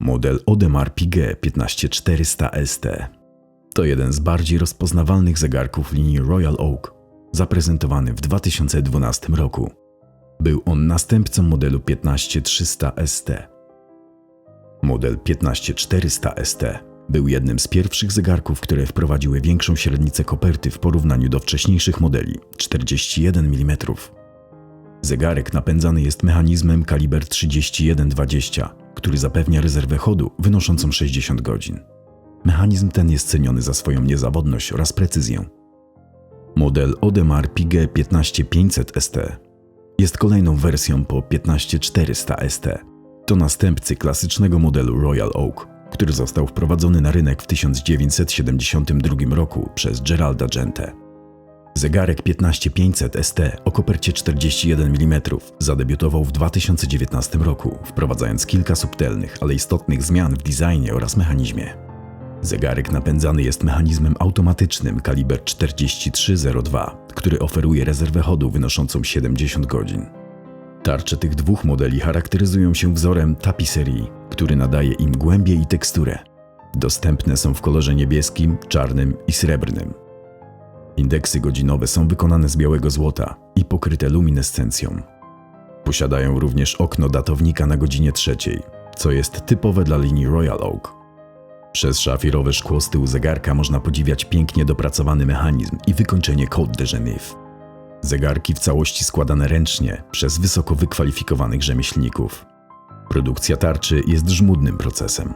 Model Audemars Piguet 15400 ST to jeden z bardziej rozpoznawalnych zegarków linii Royal Oak, zaprezentowany w 2012 roku. Był on następcą modelu 15300 ST. Model 15400 ST był jednym z pierwszych zegarków, które wprowadziły większą średnicę koperty w porównaniu do wcześniejszych modeli 41 mm. Zegarek napędzany jest mechanizmem kaliber 3120, który zapewnia rezerwę chodu wynoszącą 60 godzin. Mechanizm ten jest ceniony za swoją niezawodność oraz precyzję. Model Audemars Piguet 15500 ST jest kolejną wersją po 15400 ST. To następcy klasycznego modelu Royal Oak, który został wprowadzony na rynek w 1972 roku przez Geralda Gente. Zegarek 15500 ST o kopercie 41 mm zadebiutował w 2019 roku, wprowadzając kilka subtelnych, ale istotnych zmian w designie oraz mechanizmie. Zegarek napędzany jest mechanizmem automatycznym kaliber 4302, który oferuje rezerwę chodu wynoszącą 70 godzin. Tarcze tych dwóch modeli charakteryzują się wzorem tapiserii, który nadaje im głębię i teksturę. Dostępne są w kolorze niebieskim, czarnym i srebrnym. Indeksy godzinowe są wykonane z białego złota i pokryte luminescencją. Posiadają również okno datownika na godzinie trzeciej, co jest typowe dla linii Royal Oak. Przez szafirowe szkło z tyłu zegarka można podziwiać pięknie dopracowany mechanizm i wykończenie Côte de Genève. Zegarki w całości składane ręcznie przez wysoko wykwalifikowanych rzemieślników. Produkcja tarczy jest żmudnym procesem.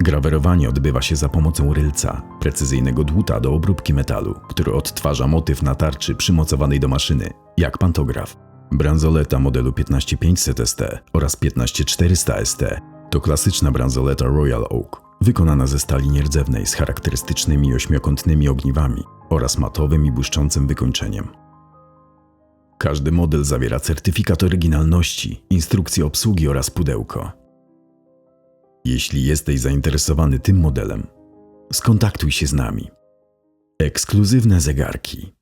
Grawerowanie odbywa się za pomocą rylca, precyzyjnego dłuta do obróbki metalu, który odtwarza motyw na tarczy przymocowanej do maszyny, jak pantograf. Bransoleta modelu 15500 ST oraz 15400 ST to klasyczna bransoleta Royal Oak, wykonana ze stali nierdzewnej z charakterystycznymi ośmiokątnymi ogniwami oraz matowym i błyszczącym wykończeniem. Każdy model zawiera certyfikat oryginalności, instrukcję obsługi oraz pudełko. Jeśli jesteś zainteresowany tym modelem, skontaktuj się z nami. Ekskluzywne zegarki